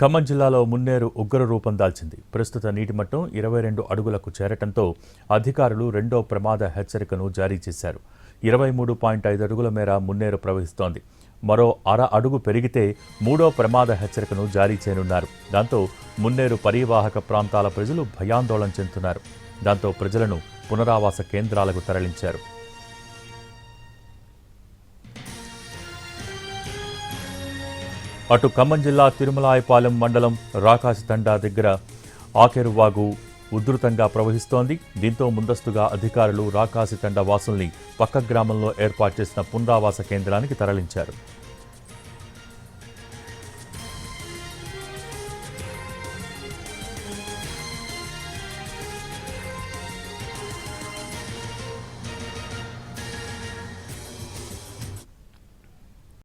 ఖమ్మం జిల్లాలో మున్నేరు ఉగ్ర రూపం దాల్చింది. ప్రస్తుత నీటి మట్టం ఇరవై రెండు అడుగులకు చేరటంతో అధికారులు రెండో ప్రమాద హెచ్చరికను జారీ చేశారు. ఇరవై మూడు పాయింట్ ఐదు అడుగుల మేర మున్నేరు ప్రవహిస్తోంది. మరో అర అడుగు పెరిగితే మూడో ప్రమాద హెచ్చరికను జారీ చేయనున్నారు. దాంతో మున్నేరు పరీవాహక ప్రాంతాల ప్రజలు భయాందోళన చెందుతున్నారు. దాంతో ప్రజలను పునరావాస కేంద్రాలకు తరలించారు. అటు ఖమ్మం జిల్లా తిరుమలాయపాలెం మండలం రాకాసితండా దగ్గర ఆఖేరువాగు ఉధృతంగా ప్రవహిస్తోంది. దీంతో ముందస్తుగా అధికారులు రాకాసితండ వాసుల్ని పక్క గ్రామంలో ఏర్పాటు చేసిన పునరావాస కేంద్రానికి తరలించారు.